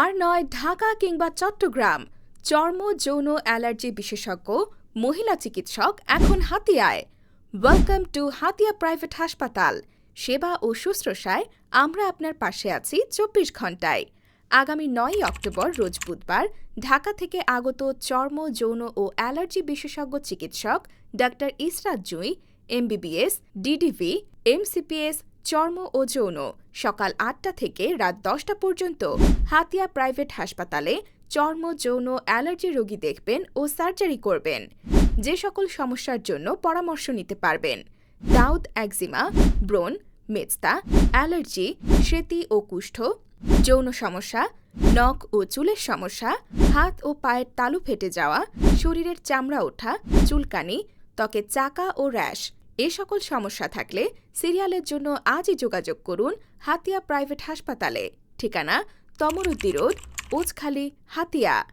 আর নয় ঢাকা কিংবা চট্টগ্রাম। চর্ম, যৌন, অ্যালার্জি বিশেষজ্ঞ, মহিলা চিকিৎসক এখন হাতিয়ায়। ওয়েলকাম টু হাতিয়া প্রাইভেট হাসপাতাল সেবা ও শুশ্রূষায় আমরা আপনার পাশে আছি চব্বিশ ঘন্টায় আগামী নয় অক্টোবর রোজ বুধবার ঢাকা থেকে আগত চর্ম, যৌন ও অ্যালার্জি বিশেষজ্ঞ চিকিৎসক doctor Israt Jui, MBBS, DDV, MCPS চর্ম ও যৌন। সকাল আটটা থেকে রাত দশটা পর্যন্ত হাতিয়া প্রাইভেট হাসপাতালে চর্ম, যৌন, অ্যালার্জি রোগী দেখবেন ও সার্জারি করবেন। যে সকল সমস্যার জন্য পরামর্শ নিতে পারবেন। দাউদ, একজিমা, ব্রণ মেজতা অ্যালার্জি স্মৃতি ও কুষ্ঠ, যৌন সমস্যা, নখ ও চুলের সমস্যা, হাত ও পায়ের তালু ফেটে যাওয়া, শরীরের চামড়া ওঠা, চুলকানি, ত্বকে চাকা ও র্যাশ এ সকল সমস্যা থাকলে সিরিয়ালের জন্য আজই যোগাযোগ করুন হাতিয়া প্রাইভেট হাসপাতালে। ঠিকানা তমরুদ্দি রোড, ওজখালি, হাতিয়া।